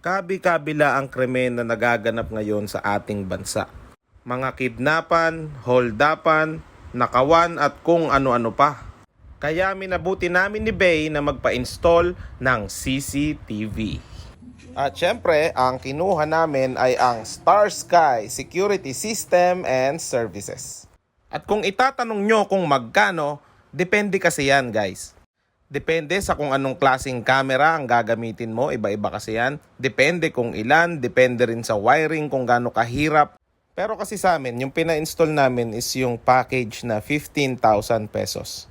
Kabi-kabila ang krimen na nagaganap ngayon sa ating bansa. Mga kidnapan, holdapan, nakawan at kung ano-ano pa. Kaya minabuti namin ni Bay na magpa-install ng CCTV. At syempre, ang kinuha namin ay ang Star Sky Security System and Services. At kung itatanong nyo kung magkano, depende kasi yan guys. Depende sa kung anong klaseng camera ang gagamitin mo, iba-iba kasi yan. Depende kung ilan, depende rin sa wiring kung gaano kahirap. Pero kasi sa amin, yung pina-install namin is yung package na 15,000 pesos.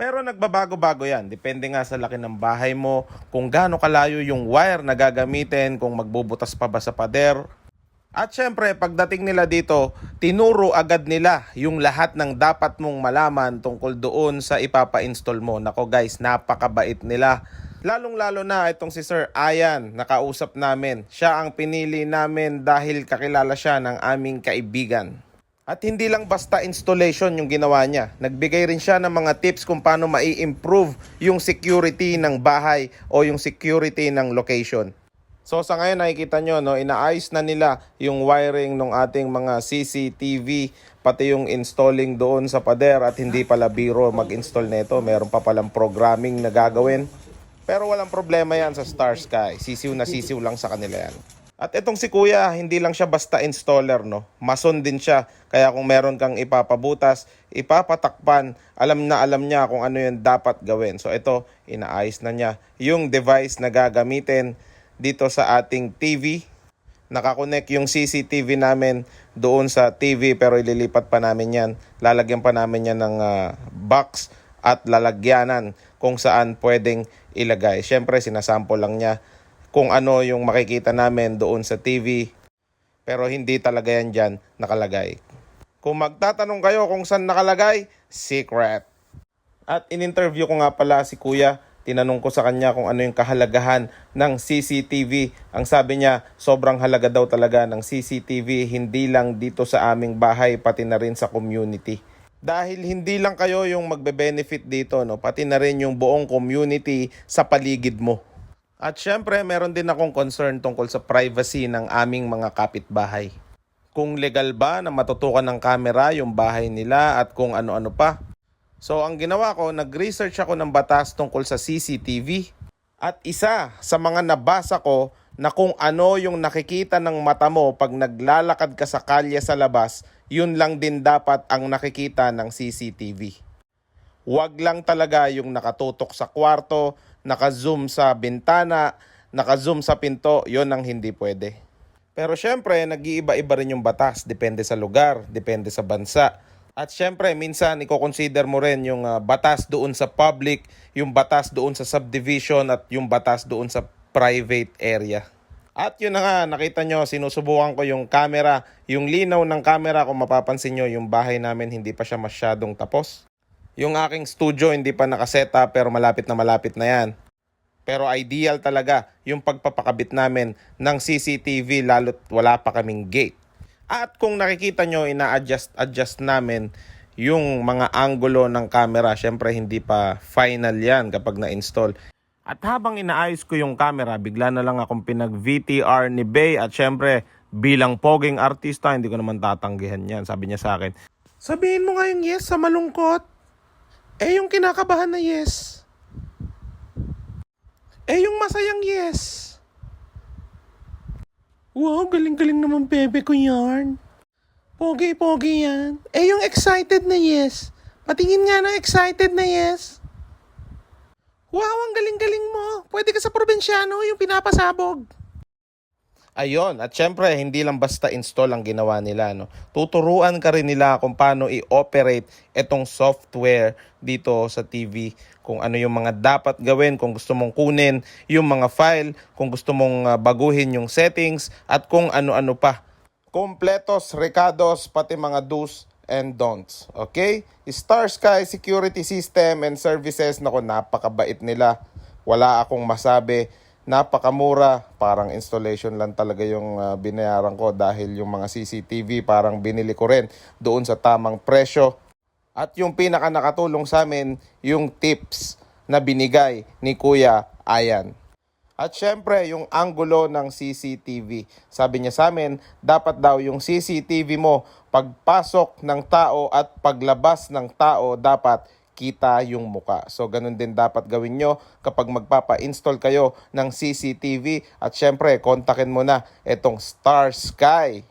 Pero nagbabago-bago yan. Depende nga sa laki ng bahay mo, kung gaano kalayo yung wire na gagamitin, kung magbubutas pa ba sa pader. At syempre, pagdating nila dito, tinuro agad nila yung lahat ng dapat mong malaman tungkol doon sa ipapa-install mo. Nako guys, napakabait nila. Lalong-lalo na itong si Sir Ayan, nakausap namin. Siya ang pinili namin dahil kakilala siya ng aming kaibigan. At hindi lang basta installation yung ginawa niya. Nagbigay rin siya ng mga tips kung paano mai-improve yung security ng bahay o yung security ng location. So sa ngayon nakikita nyo, no, inaayos na nila yung wiring ng ating mga CCTV, pati yung installing doon sa pader at hindi pala biro mag-install nito. Meron pa palang programming na gagawin. Pero walang problema yan sa Star Sky. Sisiw na sisiw lang sa kanila yan. At itong si Kuya, hindi lang siya basta installer, no? Mason din siya. Kaya kung meron kang ipapabutas, ipapatakpan, alam na alam niya kung ano yung dapat gawin. So ito, inaayos na niya yung device na gagamitin dito sa ating TV. Nakakonect yung CCTV namin doon sa TV pero ililipat pa namin yan. Lalagyan pa namin yan ng ah, box at lalagyanan kung saan pwedeng ilagay. Siyempre, sinasample lang niya kung ano yung makikita namin doon sa TV. Pero hindi talaga yan dyan nakalagay. Kung magtatanong kayo kung saan nakalagay, secret. At in-interview ko nga pala si Kuya. Tinanong ko sa kanya kung ano yung kahalagahan ng CCTV. Ang sabi niya, sobrang halaga daw talaga ng CCTV, hindi lang dito sa aming bahay, pati na rin sa community. Dahil hindi lang kayo yung magbe-benefit dito, no? pati na rin yung buong community sa paligid mo. At syempre, meron din akong concern tungkol sa privacy ng aming mga kapitbahay. Kung legal ba na matutukan ng camera yung bahay nila at kung ano-ano pa. So ang ginawa ko, nag-research ako ng batas tungkol sa CCTV. At isa sa mga nabasa ko na kung ano yung nakikita ng mata mo pag naglalakad ka sa kalye sa labas, yun lang din dapat ang nakikita ng CCTV. Huwag lang talaga yung nakatutok sa kwarto, naka-zoom sa bintana, naka-zoom sa pinto, yon ang hindi pwede. Pero syempre, nag-iiba-iba rin yung batas. Depende sa lugar, depende sa bansa. At syempre, minsan i-consider mo rin yung ah, batas doon sa public, yung batas doon sa subdivision at yung batas doon sa private area. At yun na nga, nakita nyo, sinusubukan ko yung camera, yung linaw ng camera, kung mapapansin nyo, yung bahay namin hindi pa siya masyadong tapos. Yung aking studio hindi pa nakaseta pero malapit na malapit na yan. Pero ideal talaga yung pagpapakabit namin ng CCTV lalo't wala pa kaming gate. At kung nakikita nyo, ina-adjust adjust namin yung mga angulo ng camera. Syempre hindi pa final yan kapag na-install. At habang inaayos ko yung camera, bigla na lang akong pinag-VTR ni Bay at syempre bilang poging artista, hindi ko naman tatanggihan yan. Sabi niya sa akin, Sabihin mo nga yung yes sa malungkot. Eh yung kinakabahan na yes. Eh yung masayang yes. Wow, galing-galing naman bebe ko yarn. Pogi-pogi yan. Eh yung excited na yes. Patingin nga ng excited na yes. Wow, ang galing-galing mo. Pwede ka sa probinsyano, yung pinapasabog. Ayon, at syempre, hindi lang basta install ang ginawa nila. No? Tuturuan ka rin nila kung paano i-operate itong software dito sa TV. Kung ano yung mga dapat gawin, kung gusto mong kunin yung mga file, kung gusto mong ah, baguhin yung settings, at kung ano-ano pa. Kompletos, recados, pati mga do's and don'ts. Okay? Star Sky Security System and Services, nako napakabait nila. Wala akong masabi napakamura, parang installation lang talaga yung ah, binayaran ko dahil yung mga CCTV parang binili ko rin doon sa tamang presyo. At yung pinaka nakatulong sa amin, yung tips na binigay ni Kuya Ayan. At syempre, yung anggulo ng CCTV. Sabi niya sa amin, dapat daw yung CCTV mo, pagpasok ng tao at paglabas ng tao, dapat kita yung muka. So, ganun din dapat gawin nyo kapag magpapa-install kayo ng CCTV. At syempre, kontakin mo na itong Star Sky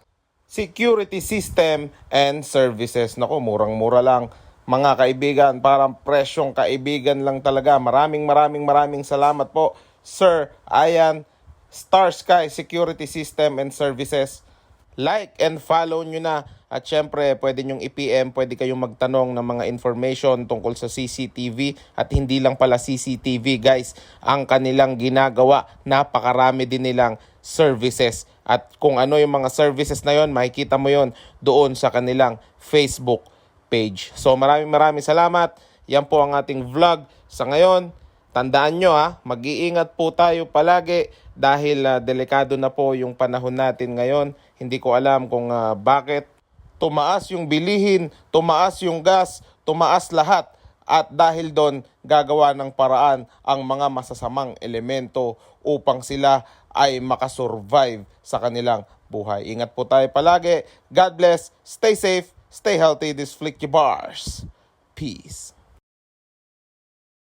security system and services. Nako, murang-mura lang. Mga kaibigan, parang presyong kaibigan lang talaga. Maraming maraming maraming salamat po, Sir Ayan, Star Sky Security System and Services. Like and follow nyo na. At syempre, pwede nyong i-PM, pwede kayong magtanong ng mga information tungkol sa CCTV. At hindi lang pala CCTV, guys. Ang kanilang ginagawa, napakarami din nilang services. At kung ano yung mga services na yon, makikita mo yon doon sa kanilang Facebook page. So maraming maraming salamat. Yan po ang ating vlog sa ngayon. Tandaan nyo ha, mag-iingat po tayo palagi dahil ah, delikado na po yung panahon natin ngayon. Hindi ko alam kung ah, bakit tumaas yung bilihin, tumaas yung gas, tumaas lahat. At dahil doon, gagawa ng paraan ang mga masasamang elemento upang sila ay makasurvive sa kanilang buhay. Ingat po tayo palagi. God bless. Stay safe. Stay healthy. This Flicky Bars. Peace.